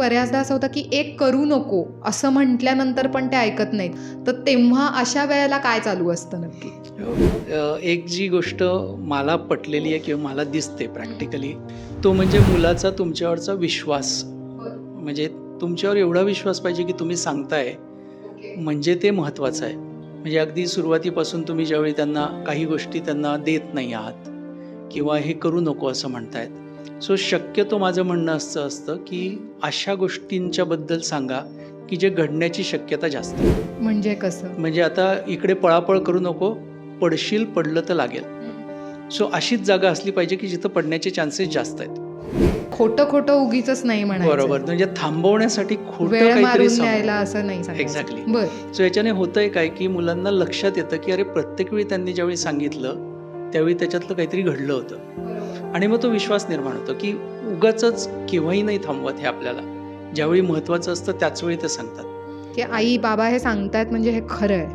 बऱ्याचदा असं होतं की एक करू नको असं म्हटल्यानंतर पण ते ऐकत नाहीत. तर तेव्हा अशा वेळेला काय चालू असतं नक्की? एक जी गोष्ट मला पटलेली आहे किंवा मला दिसते प्रॅक्टिकली तो म्हणजे मुलाचा तुमच्यावरचा विश्वास. म्हणजे तुमच्यावर एवढा विश्वास पाहिजे की तुम्ही सांगताय. म्हणजे ते महत्त्वाचं आहे. म्हणजे अगदी सुरुवातीपासून तुम्ही ज्यावेळी त्यांना काही गोष्टी त्यांना देत नाही आहात किंवा हे करू नको असं म्हणतायत सो शक्यतो माझं म्हणणं असं असतं की अशा गोष्टींच्याबद्दल सांगा की जे घडण्याची शक्यता जास्त आहे. म्हणजे कसं? म्हणजे आता इकडे पळापळ करू नको पडशील पडलं तर लागेल. सो अशीच जागा असली पाहिजे की जिथं पडण्याचे चान्सेस जास्त आहेत. खोटं खोटं उगीच नाही बरोबर. म्हणजे थांबवण्यासाठी खोटं काहीतरी असं नाही. बर. सो याच्याने होतंय काय की मुलांना लक्षात येतं की अरे प्रत्येक वेळी त्यांनी ज्यावेळी सांगितलं त्यावेळी त्याच्यातलं काहीतरी घडलं होतं. आणि मग तो विश्वास निर्माण होतो की उगाच केव्हाही नाही थांबवत हे आपल्याला. ज्यावेळी महत्त्वाचं असतं त्याच वेळी ते सांगतात. की आई बाबा हे सांगतायत म्हणजे हे खरं आहे.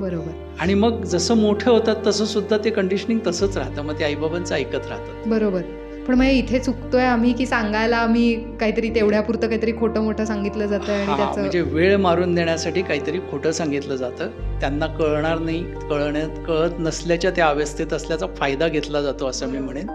बरोबर. आणि मग जसं मोठं होतात तसं सुद्धा ते कंडिशनिंग तसंच राहतं. मग ते आईबाबांचं ऐकत राहतात. बरोबर. पण मग इथे चुकतोय आम्ही की सांगायला आम्ही काहीतरी तेवढ्यापुरतं काहीतरी खोटं मोठं सांगितलं जातं आणि त्याचं म्हणजे वेळ मारून देण्यासाठी काहीतरी खोटं सांगितलं जातं. त्यांना कळणार नाही कळण्यात कळत नसल्याच्या त्या अवस्थेत असल्याचा फायदा घेतला जातो असं मी म्हणेन.